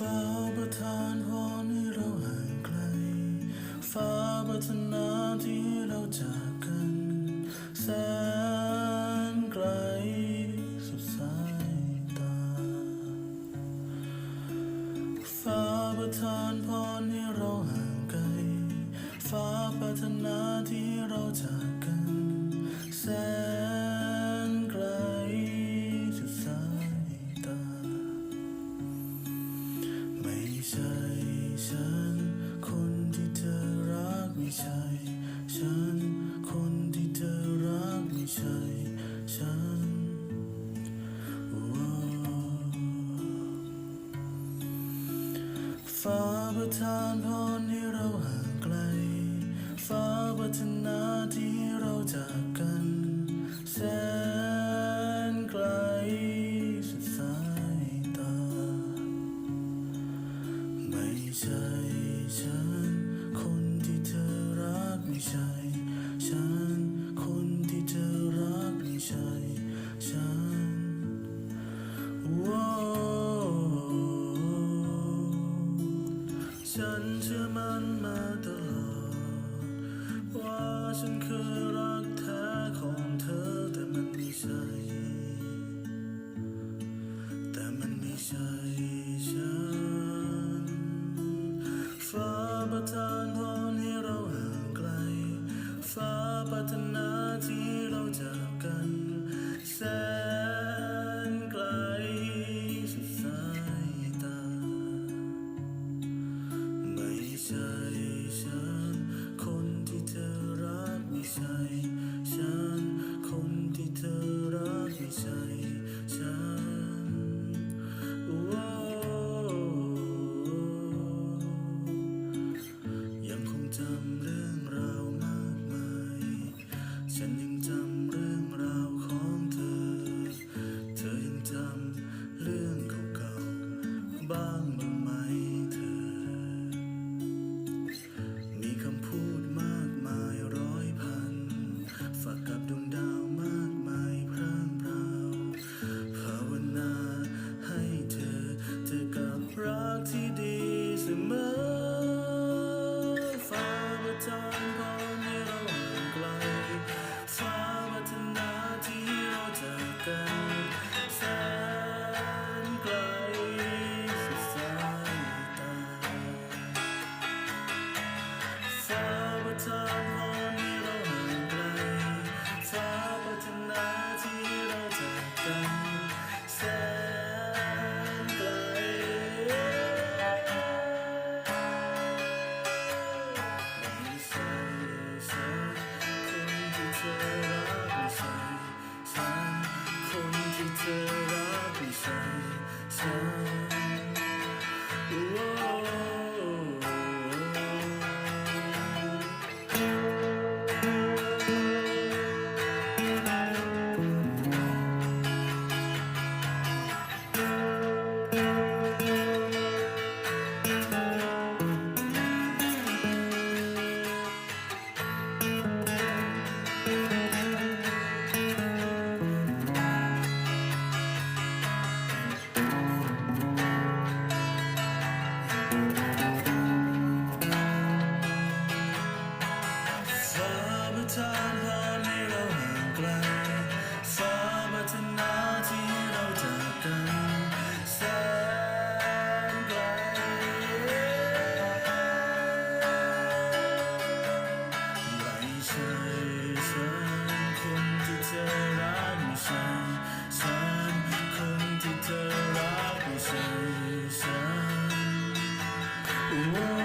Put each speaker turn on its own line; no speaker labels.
ฟ้าประทานพรให้เราห่างไกล ฟ้าปรารถนาที่เราจากกัน แสนไกลสุดสายตา ฟ้าประทานพรให้เราห่างไกล ฟ้าปรารถนาที่เราจาก ไม่ใช่ ฉัน คนที่เธอรักไม่ใช่ ฉันฟ้าประทานพรให้เราห่างไกล ฟ้าปรารถนาที่เราจากกันแสนไกลสุดสายตา ไม่ใช่ฉัน ไม่ใช่ ฉัน คนที่เธอรักไม่ใช่ ฉันว้าวฉันเชื่อมันมาตลอด ว่าฉันคือรักแท้ของเธอแต่มันไม่ใช่ แต่มันไม่ใช่ ปรารถนาที่เราจากกันแส ธอรักไม่ใช่ฉันคนที่เธอรักไม่ใช่ฉัน ทางพาให้เราห่างไกลฟ้าวัฒนาที่เราจากกันแสนไกลไม่ใช่ฉันคนที่เธอรักไม่ใช่ฉันคนที่เธอรักไม่ใช่ฉัน